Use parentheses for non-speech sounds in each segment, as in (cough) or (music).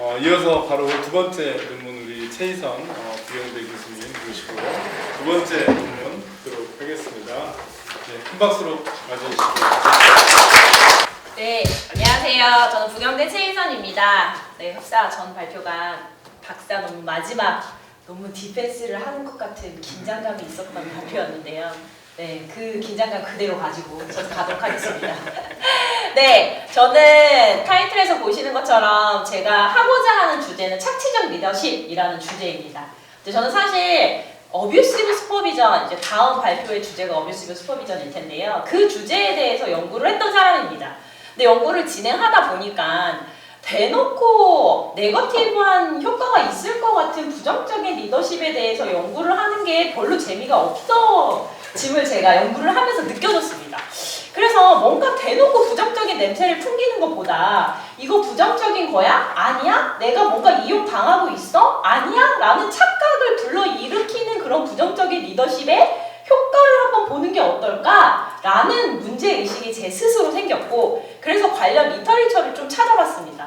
어, 이어서 바로 두 번째 논문 우리 최희선 어, 부경대 교수님 모시고 두 번째 논문 듣도록 하겠습니다. 네, 큰 박수로 맞아주시죠. 네, 안녕하세요. 저는 부경대 최희선입니다. 네, 흡사 전 발표가 박사 논문 마지막 논문 디펜스를 하는 것 같은 긴장감이 있었던 (laughs) 발표였는데요. 네, 그 긴장감 그대로 가지고 저도 가도록 하겠습니다. (laughs) 네, 저는 타이틀에서 보시는 것처럼 제가 하고자 하는 주제는 착취적 리더십이라는 주제입니다. 근데 저는 사실 어뷰시브 슈퍼비전 이제 다음 발표의 주제가 어뷰시브 슈퍼비전일 텐데요. 그 주제에 대해서 연구를 했던 사람입니다. 근데 연구를 진행하다 보니까 대놓고 네거티브한 효과가 있을 것 같은 부정적인 리더십에 대해서 연구를 하는 게 별로 재미가 없어 짐을 제가 연구를 하면서 느껴졌습니다. 그래서 뭔가 대놓고 부정적인 냄새를 풍기는 것보다 이거 부정적인 거야? 아니야? 내가 뭔가 이용 당하고 있어? 아니야? 라는 착각을 불러 일으키는 그런 부정적인 리더십의 효과를 한번 보는 게 어떨까? 라는 문제의식이 제 스스로 생겼고, 그래서 관련 리터리처를 좀 찾아봤습니다.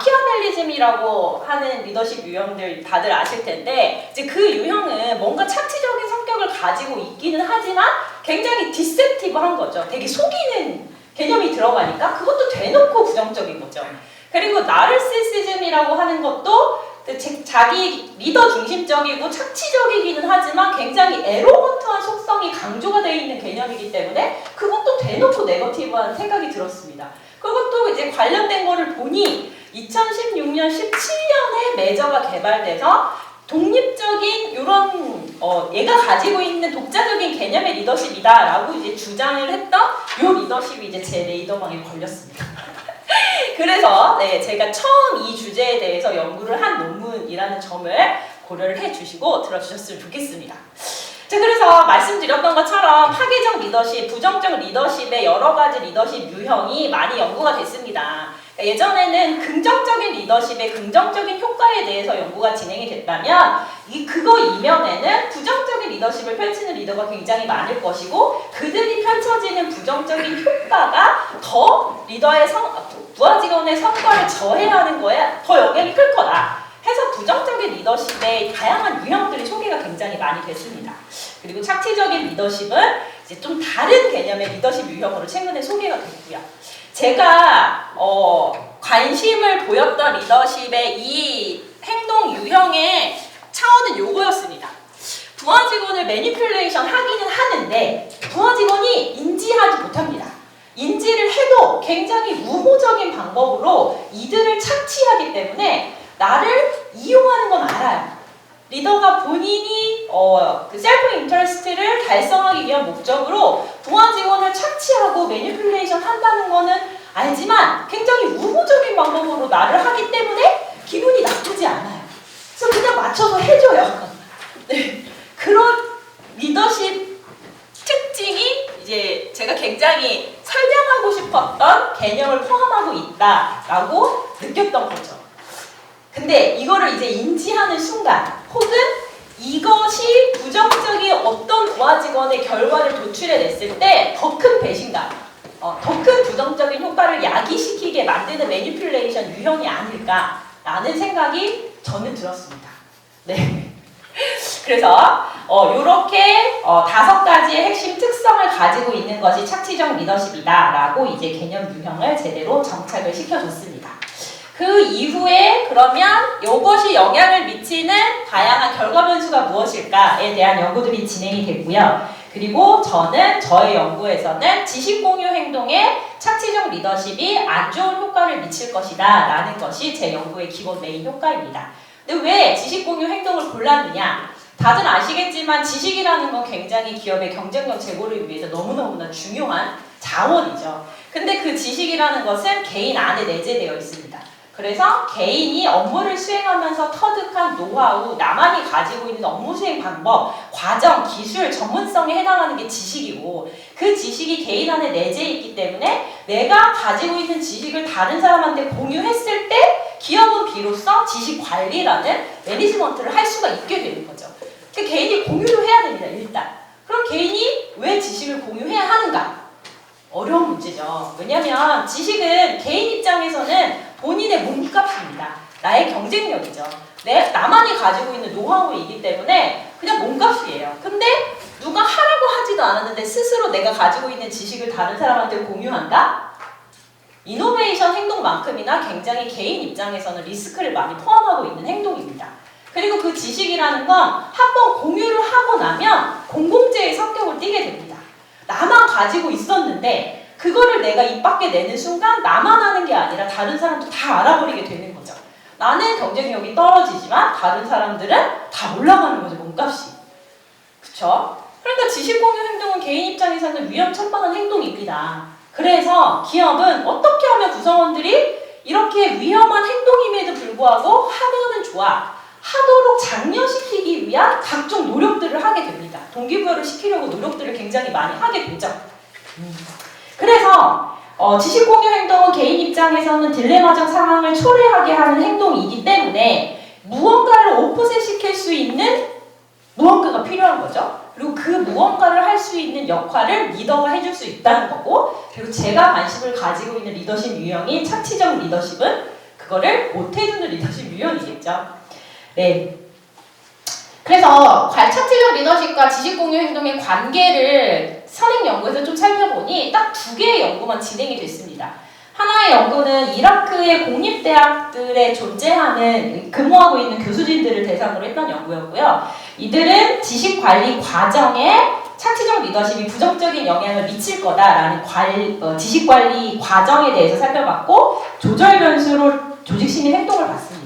마키아벨리즘이라고 하는 리더십 유형들 다들 아실 텐데, 이제 그 유형은 뭔가 착취적인 성격을 가지고 있기는 하지만, 굉장히 디셉티브한 거죠. 되게 속이는 개념이 들어가니까, 그것도 대놓고 부정적인 거죠. 그리고 나르시시즘이라고 하는 것도 그 제- 자기 리더 중심적이고 착취적이기는 하지만 굉장히 에로건트한 속성이 강조가 되어 있는 개념이기 때문에 그것도 대놓고 네거티브한 생각이 들었습니다. 그것도 이제 관련된 거를 보니 2016년 17년에 메저가 개발돼서 독립적인 이런 어, 얘가 가지고 있는 독자적인 개념의 리더십이다라고 이제 주장을 했던 요 리더십이 이제 제 레이더망에 걸렸습니다. (laughs) 그래서 네, 제가 처음 이 주제에 대해서 연구를 한 논문이라는 점을 고려를 해주시고 들어주셨으면 좋겠습니다. 자, 그래서 말씀드렸던 것처럼 파괴적 리더십, 부정적 리더십의 여러 가지 리더십 유형이 많이 연구가 됐습니다. 예전에는 긍정적인 리더십의 긍정적인 효과에 대해서 연구가 진행이 됐다면 이 그거 이면에는 부정적인 리더십을 펼치는 리더가 굉장히 많을 것이고 그들이 펼쳐지는 부정적인 효과가 더 리더의 성, 부하 직원의 성과를 저해하는 거에 더 영향이 클 거다. 해서 부정적인 리더십의 다양한 유형들이 소개가 굉장히 많이 됐습니다. 그리고 착취적인 리더십은 이제 좀 다른 개념의 리더십 유형으로 최근에 소개가 됐고요. 제가 어, 관심을 보였던 리더십의 이 행동 유형의 차원은 요거였습니다. 부하 직원을 매니플레이션 하기는 하는데 부하 직원이 인지하지 못합니다. 인지를 해도 굉장히 우호적인 방법으로 이들을 착취하기 때문에 나를 이용하는 건 알아요. 리더가 본인이 어, 그 셀프 인터레스트를 달성하기 위한 목적으로 부하 직원을 착취하고 매니플레이션 한다는 거는 알지만 굉장히 우호적인 방법으로 나를 하기 때문에 기분이 나쁘지 않아요. 그래서 그냥 맞춰서 해줘요. 네. 그런 리더십 특징이 이제 제가 굉장히 설명하고 싶었던 개념을 포함하고 있다라고 느꼈던 거죠. 근데 이거를 이제 인지하는 순간 혹은 이것이 부정적인 어떤 부하 직원의 결과를 도출해냈을 때 더 큰 배신감, 어, 더 큰 부정적인 효과를 야기시키게 만드는 매니플레이션 유형이 아닐까라는 생각이 저는 들었습니다. 네. (laughs) 그래서 어, 이렇게 어, 다섯 가지의 핵심 특성을 가지고 있는 것이 착취적 리더십이다라고 이제 개념 유형을 제대로 정착을 시켜줬습니다. 그 이후에 그러면 이것이 영향을 미치는 다양한 결과 변수가 무엇일까에 대한 연구들이 진행이 됐고요. 그리고 저는 저의 연구에서는 지식 공유 행동에 착취적 리더십이 안 좋은 효과를 미칠 것이다 라는 것이 제 연구의 기본 메인 효과입니다. 근데 왜 지식 공유 행동을 골랐느냐? 다들 아시겠지만 지식이라는 건 굉장히 기업의 경쟁력 제고를 위해서 너무너무나 중요한 자원이죠. 근데 그 지식이라는 것은 개인 안에 내재되어 있습니다. 그래서 개인이 업무를 수행하면서 터득한 노하우, 나만이 가지고 있는 업무 수행 방법, 과정, 기술, 전문성에 해당하는 게 지식이고 그 지식이 개인 안에 내재해 있기 때문에 내가 가지고 있는 지식을 다른 사람한테 공유했을 때 기업은 비로소 지식 관리라는 매니지먼트를 할 수가 있게 되는 거죠. 그 개인이 공유를 해야 됩니다, 일단. 그럼 개인이 왜 지식을 공유해야 하는가? 어려운 문제죠. 왜냐면 지식은 개인 입장에서는 본인의 몸값입니다. 나의 경쟁력이죠. 내, 나만이 가지고 있는 노하우이기 때문에 그냥 몸값이에요. 근데 누가 하라고 하지도 않았는데 스스로 내가 가지고 있는 지식을 다른 사람한테 공유한다? 이노베이션 행동만큼이나 굉장히 개인 입장에서는 리스크를 많이 포함하고 있는 행동입니다. 그리고 그 지식이라는 건 한번 공유를 하고 나면 공공재의 성격을 띠게 됩니다. 나만 가지고 있었는데 그거를 내가 입 밖에 내는 순간 나만 하는 게 아니라 다른 사람도 다 알아버리게 되는 거죠. 나는 경쟁력이 떨어지지만 다른 사람들은 다 올라가는 거죠, 몸값이. 그쵸? 그러니까 지식 공유 행동은 개인 입장에서는 위험 천만한 행동입니다. 그래서 기업은 어떻게 하면 구성원들이 이렇게 위험한 행동임에도 불구하고 하면은 좋아. 하도록 장려시키기 위한 각종 노력들을 하게 됩니다. 동기부여를 시키려고 노력들을 굉장히 많이 하게 되죠. 음. 그래서 어, 지식 공유 행동은 개인 입장에서는 딜레마적 상황을 초래하게 하는 행동이기 때문에 무언가를 오프셋 시킬 수 있는 무언가가 필요한 거죠. 그리고 그 무언가를 할 수 있는 역할을 리더가 해줄 수 있다는 거고, 그리고 제가 관심을 가지고 있는 리더십 유형인 차치적 리더십은 그거를 못 해주는 리더십 유형이겠죠. 네. 그래서 관- 차치적 리더십과 지식 공유 행동의 관계를 선행 연구에서 좀 살펴보니 딱 두 개의 연구만 진행이 됐습니다. 하나의 연구는 이라크의 공립대학들에 존재하는 근무하고 있는 교수진들을 대상으로 했던 연구였고요. 이들은 지식 관리 과정에 차치적 리더십이 부정적인 영향을 미칠 거다라는 관, 어, 지식 관리 과정에 대해서 살펴봤고 조절 변수로 조직 심리 행동을 봤습니다.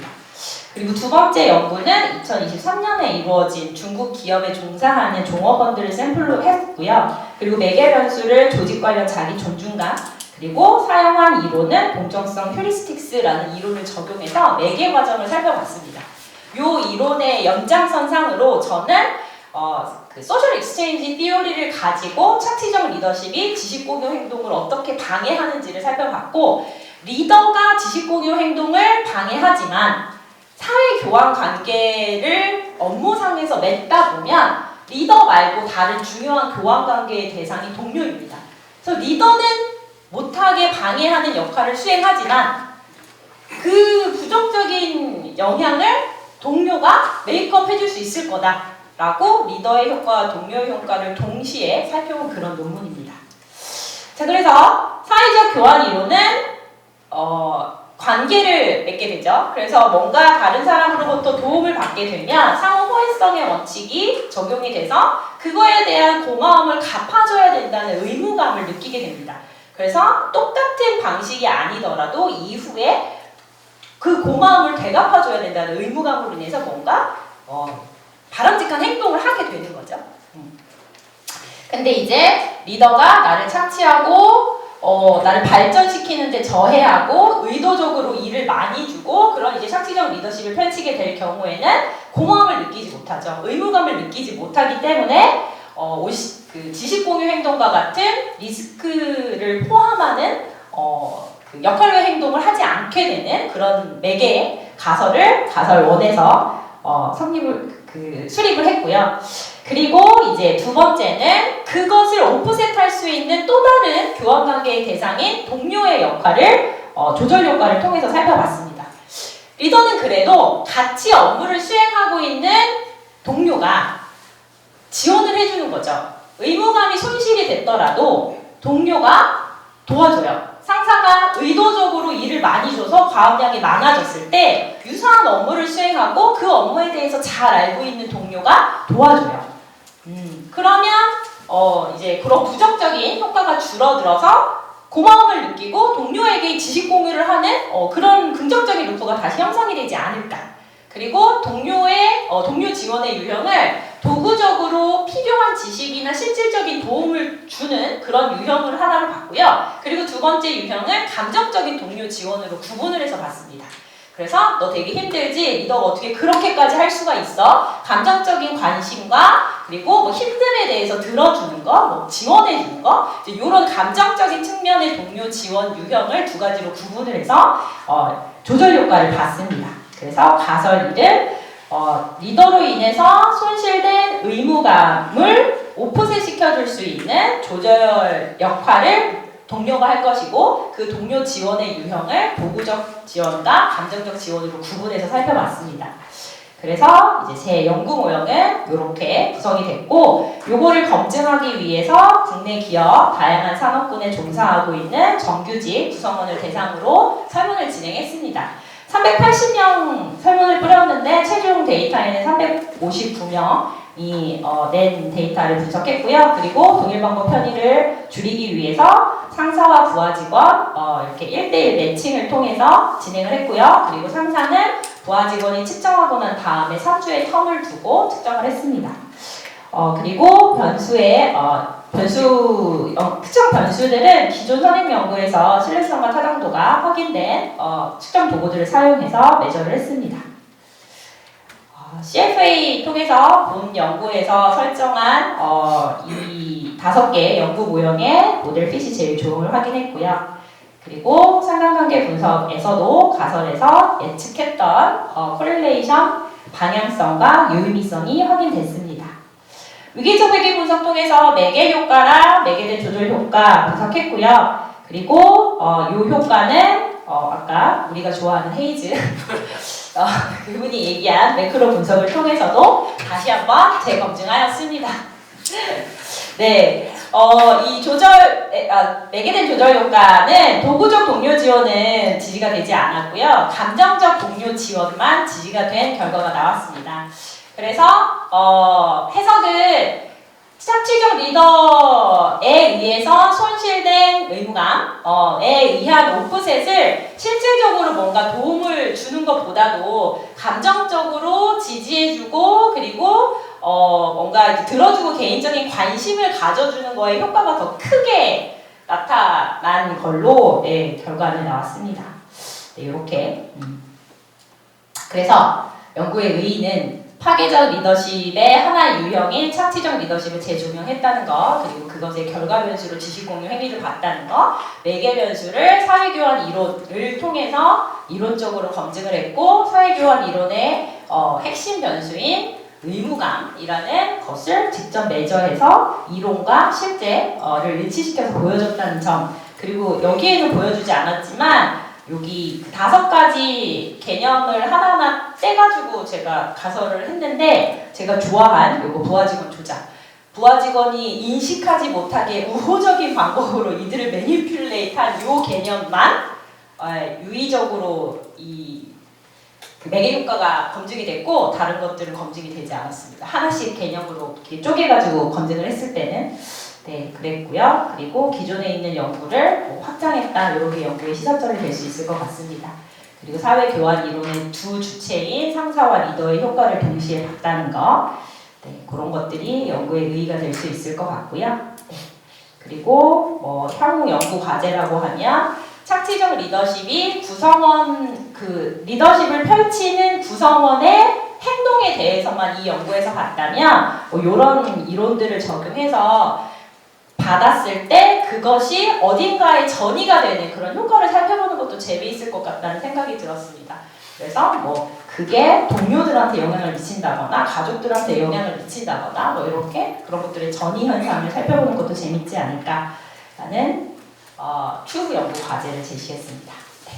그리고 두 번째 연구는 2023년에 이루어진 중국 기업에 종사하는 종업원들을 샘플로 했고요. 그리고 매개 변수를 조직 관련 자기 존중감 그리고 사용한 이론은 공정성 휴리스틱스라는 이론을 적용해서 매개 과정을 살펴봤습니다. 요 이론의 연장선상으로 저는 어, 그 소셜 익스체인지 티오리를 가지고 차치적 리더십이 지식 공유 행동을 어떻게 방해하는지를 살펴봤고 리더가 지식 공유 행동을 방해하지만 사회 교환 관계를 업무상에서 맺다 보면 리더 말고 다른 중요한 교환 관계의 대상이 동료입니다. 그래서 리더는 못하게 방해하는 역할을 수행하지만 그 부정적인 영향을 동료가 메이크업 해줄 수 있을 거다라고 리더의 효과와 동료의 효과를 동시에 살펴본 그런 논문입니다. 자, 그래서 사회적 교환 이론은 어, 관계를 맺게 되죠. 그래서 뭔가 다른 사람으로부터 도움을 받게 되면 상호 호혜성의 원칙이 적용이 돼서 그거에 대한 고마움을 갚아줘야 된다는 의무감을 느끼게 됩니다. 그래서 똑같은 방식이 아니더라도 이후에 그 고마움을 되갚아줘야 된다는 의무감으로 인해서 뭔가 어, 바람직한 행동을 하게 되는 거죠. 음. 근데 이제 리더가 나를 착취하고 어, 나를 발전시키는데 저해하고 의도적으로 일을 많이 주고 그런 이제 착취적 리더십을 펼치게 될 경우에는 고마움을 느끼지 못하죠. 의무감을 느끼지 못하기 때문에 어, 오시- 그 지식 공유 행동과 같은 리스크를 포함하는 어, 그 역할의 행동을 하지 않게 되는 그런 매개 가설을 가설 원에서 어, 성립을 그 수립을 했고요. 그리고 이제 두 번째는 그것을 오프셋할 수 있는 또 다른 교환 관계의 대상인 동료의 역할을 어, 조절 효과를 통해서 살펴봤습니다. 리더는 그래도 같이 업무를 수행하고 있는 동료가 지원을 해주는 거죠. 의무감이 손실이 됐더라도 동료가 도와줘요. 상사가 의도적으로 일을 많이 줘서 과업량이 많아졌을 때 유사한 업무를 수행하고 그 업무에 대해서 잘 알고 있는 동료가 도와줘요. 음, 그러면 어 이제 그런 부정적인 효과가 줄어들어서 고마움을 느끼고 동료에게 지식 공유를 하는 어, 그런 긍정적인 루프가 다시 형성이 되지 않을까. 그리고 동료의 어, 동료 지원의 유형을 도구적으로 필요한 지식이나 실질적인 도움을 주는 그런 유형을 하나로 봤고요. 그리고 두 번째 유형을 감정적인 동료 지원으로 구분을 해서 봤습니다. 그래서 너 되게 힘들지? 리더가 어떻게 그렇게까지 할 수가 있어? 감정적인 관심과 그리고 뭐 힘듦에 대해서 들어주는 거, 뭐 지원해주는 거, 이런 감정적인 측면의 동료 지원 유형을 두 가지로 구분을 해서 어, 조절 효과를 봤습니다. 그래서 가설 이름 어, 리더로 인해서 손실된 의무감을 오프셋 시켜줄 수 있는 조절 역할을 동료가 할 것이고 그 동료 지원의 유형을 도구적 지원과 감정적 지원으로 구분해서 살펴봤습니다. 그래서 이제 제 연구 모형은 이렇게 구성이 됐고 요거를 검증하기 위해서 국내 기업 다양한 산업군에 종사하고 있는 정규직 구성원을 대상으로 설문을 진행했습니다. 380명 설문을 뿌렸는데 최종 데이터에는 359명 이 어, 낸 데이터를 분석했고요. 그리고 동일 방법 편의를 줄이기 위해서 상사와 부하 직원 어, 이렇게 1대1 매칭을 통해서 진행을 했고요. 그리고 상사는 부하 직원이 측정하고 난 다음에 3주의 텀을 두고 측정을 했습니다. 어, 그리고 변수의 어, 변수 어, 특정 변수들은 기존 선행 연구에서 신뢰성과 타당도가 확인된 어, 측정 도구들을 사용해서 매저를 했습니다. 어, CFA 통해서 본 연구에서 설정한 어, 이 다섯 개의 연구 모형의 모델 핏이 제일 좋음을 확인했고요. 그리고 상관관계 분석에서도 가설에서 예측했던 어, 코릴레이션 방향성과 유의미성이 확인됐습니다. 위계적 회계 분석 통해서 매개 효과랑 매개된 조절 효과 분석했고요. 그리고 어, 이 효과는 어, 아까 우리가 좋아하는 헤이즈 (laughs) 어, 그분이 얘기한 매크로 분석을 통해서도 다시 한번 재검증하였습니다. (laughs) 네, 어, 이 조절, 에, 아, 매개 된 조절 효과는 도구적 동료 지원은 지지가 되지 않았고요. 감정적 동료 지원만 지지가 된 결과가 나왔습니다. 그래서 어, 해석 은 착취적 리더에 의해서 손실된 의무감에 의한 오프셋을 실질적으로 뭔가 도움을 주는 것보다도 감정적으로 지지해주고 그리고 어, 뭔가 들어주고 개인적인 관심을 가져주는 거에 효과가 더 크게 나타난 걸로 네, 결과는 나왔습니다. 네, 이렇게. 음. 그래서 연구의 의의는 파괴적 리더십의 하나의 유형인 착취적 리더십을 재조명했다는 것, 그리고 그것의 결과 변수로 지식 공유 행위를 봤다는 것, 매개 변수를 사회교환 이론을 통해서 이론적으로 검증을 했고, 사회교환 이론의 어, 핵심 변수인 의무감이라는 것을 직접 매저해서 이론과 실제를 일치시켜서 보여줬다는 점, 그리고 여기에는 보여주지 않았지만 여기 그 다섯 가지 개념을 하나하나 떼가지고 제가 가설을 했는데 제가 좋아한 요거 부하 직원 조작. 부하 직원이 인식하지 못하게 우호적인 방법으로 이들을 매니퓰레이트한 요 개념만 어, 유의적으로 이그 매개 효과가 검증이 됐고 다른 것들은 검증이 되지 않았습니다. 하나씩 개념으로 이렇게 쪼개가지고 검증을 했을 때는 네 그랬고요. 그리고 기존에 있는 연구를 뭐 확장했다 이렇게 연구의 시사점이 될 수 있을 것 같습니다. 그리고 사회 교환 이론의 두 주체인 상사와 리더의 효과를 동시에 봤다는 거, 네 그런 것들이 연구의 의의가 될 수 있을 것 같고요. 네. 그리고 뭐 향후 연구 과제라고 하면 착취적 리더십이 구성원 그 리더십을 펼치는 구성원의 행동에 대해서만 이 연구에서 봤다면 뭐 이런 이론들을 적용해서 받았을 때 그것이 어딘가에 전이가 되는 그런 효과를 살펴보는 것도 재미있을 것 같다는 생각이 들었습니다. 그래서 뭐 그게 동료들한테 영향을 미친다거나 가족들한테 영향을 미친다거나 뭐 이렇게 그런 것들의 전이 현상을 살펴보는 것도 재밌지 않을까라는 어, 큐브 연구 과제를 제시했습니다. 네,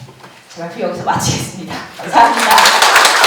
제 발 표 여기서 마치겠습니다. 감사합니다.